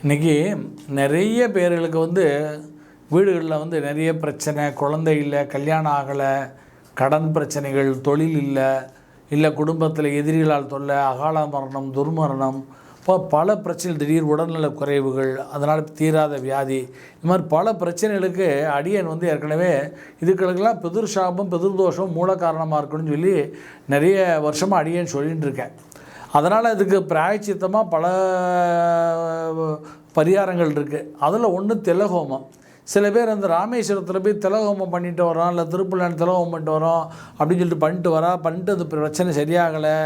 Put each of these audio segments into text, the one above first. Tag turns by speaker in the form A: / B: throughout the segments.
A: இன்றைக்கி நிறைய பேர்களுக்கு வந்து வீடுகளில் வந்து நிறைய பிரச்சனை குழந்தை இல்லை கல்யாணம் ஆகலை கடன் பிரச்சனைகள் தொழில் இல்லை இல்லை குடும்பத்தில் எதிரிகளால் தொல்லை அகால மரணம் துர்மரணம் இப்போ பல பிரச்சனை திடீர் உடல்நல குறைவுகள் அதனால் தீராத வியாதி இது மாதிரி பல பிரச்சனைகளுக்கு அடியன் வந்து ஏற்கனவே இதுக்களுக்கெல்லாம் பிதிர் சாபம் பிதிர் தோஷம் மூல காரணமாக இருக்குன்னு சொல்லி நிறைய வருஷமாக அடியன் சொல்லிகிட்டு இருக்கேன். அதனால் இதுக்கு பிராயச்சித்தமாக பல பரிகாரங்கள் இருக்குது அதில் ஒன்று திலகோமம். சில பேர் அந்த ராமேஸ்வரத்தில் போய் திலகோமம் பண்ணிட்டு வரோம் இல்லை திருப்பலான் திலகோமம் பண்ணிட்டு வரோம் அப்படின்னு சொல்லிட்டு பண்ணிட்டு வரா பண்ணிட்டு அந்த பிரச்சனை சரியாகலை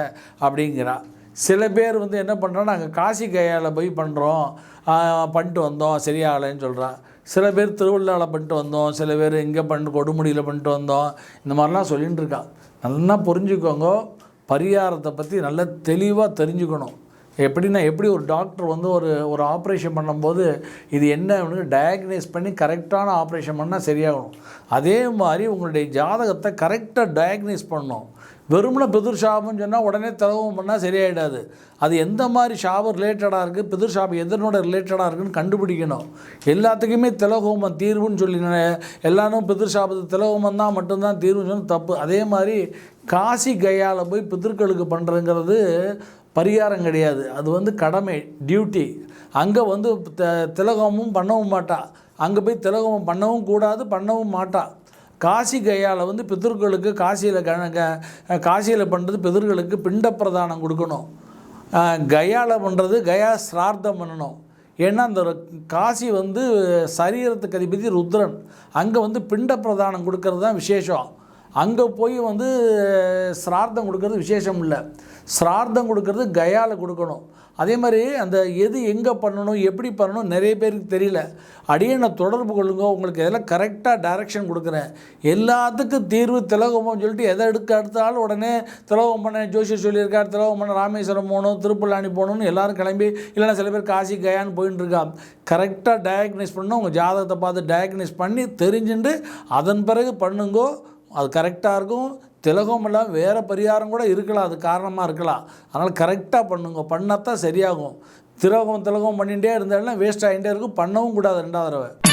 A: அப்படிங்கிறா. சில பேர் வந்து என்ன பண்ணுறோம் நாங்கள் காசி கையால் போய் பண்ணுறோம் பண்ணிட்டு வந்தோம் சரியாகலைன்னு சொல்கிறா சில பேர் திருவள்ளாவில் பண்ணிட்டு வந்தோம் சில பேர் இங்கே பண்ணிட்டு கொடுமுடியில் பண்ணிட்டு வந்தோம் இந்த மாதிரிலாம் சொல்லிகிட்டு இருக்கான் நல்லா புரிஞ்சுக்கோங்க. பரிகாரத்தை பற்றி நல்லா தெளிவாக தெரிஞ்சுக்கணும். எப்படின்னா எப்படி ஒரு டாக்டர் வந்து ஒரு ஒரு ஆப்ரேஷன் பண்ணும்போது இது என்ன டயக்னைஸ் பண்ணி கரெக்டான ஆப்ரேஷன் பண்ணால் சரியாகணும். அதே மாதிரி உங்களுடைய ஜாதகத்தை கரெக்டாக டயக்னைஸ் பண்ணணும். வெறுமனை பிதிர் ஷாபம்னு சொன்னால் உடனே திலகம் பண்ணால் சரியாயிடாது. அது எந்த மாதிரி ஷாபம் ரிலேட்டடாக இருக்குது பிதிர் ஷாபம் எதனோட ரிலேட்டடாக இருக்குன்னு கண்டுபிடிக்கணும். எல்லாத்துக்குமே திலகோமம் தீர்வுன்னு சொல்லி எல்லாரும் பிதிர் ஷாபத்து திலகோமம் தான் மட்டும்தான் தீர்வுன்னு சொன்னால் தப்பு. அதே மாதிரி காசி கயாவில் போய் பித்திருக்களுக்கு பண்ணுறதுங்கிறது பரிகாரம் கிடையாது. அது வந்து கடமை டியூட்டி அங்கே வந்து த திலகமும் பண்ணவும் மாட்டா. அங்கே போய் திலகமும் பண்ணவும் கூடாது பண்ணவும் மாட்டா. காசி கையால் வந்து பித்தர்களுக்கு காசியில் க க- காசியில் பண்ணுறது பிதர்களுக்கு பிண்ட பிரதானம் கொடுக்கணும். கயாவில் பண்ணுறது கயா சிரார்த்தம் பண்ணணும். ஏன்னா அந்த காசி வந்து சரீரத்துக்கு அதிபதி ருத்ரன். அங்கே வந்து பிண்ட பிரதானம் கொடுக்கறது தான் விசேஷம். அங்கே போய் வந்து சிரார்த்தம் கொடுக்கறது விசேஷம் இல்லை. சிரார்த்தம் கொடுக்கறது கயாவில் கொடுக்கணும். அதே மாதிரி அந்த எது எங்கே பண்ணணும் எப்படி பண்ணணும் நிறைய பேருக்கு தெரியல. அடியனை தொடர்பு கொள்ளுங்க உங்களுக்கு எதெல்லாம் கரெக்டாக டைரக்ஷன் கொடுக்குறேன். எல்லாத்துக்கும் தீர்வு திலகோபம் சொல்லிட்டு எதை எடுக்க எடுத்தாலும் உடனே திலகம் பண்ண ஜோசியர் சொல்லியிருக்கார் திலகம் பண்ண ராமேஸ்வரம் போகணும் திருப்பலாணி போகணும்னு எல்லோரும் கிளம்பி இல்லைன்னா சில பேர் காசி கயான்னு போயின்னு இருக்கா கரெக்டாக டயக்னைஸ் பண்ணணும் உங்கள் ஜாதகத்தை பார்த்து டயக்னைஸ் பண்ணி தெரிஞ்சுட்டு அதன் பிறகு பண்ணுங்கோ அது கரெக்டாக இருக்கும். திலகம் இல்லை வேறு பரிகாரம் கூட இருக்கலாம். அது காரணமாக இருக்கலாம். அதனால் கரெக்டாக பண்ணுங்க. பண்ணால் தான் சரியாகும். திலகம் திலகம் பண்ணிகிட்டே இருந்தாலும் வேஸ்ட் ஆகிட்டே இருக்கும். பண்ணவும் கூடாது ரெண்டாவது தடவை.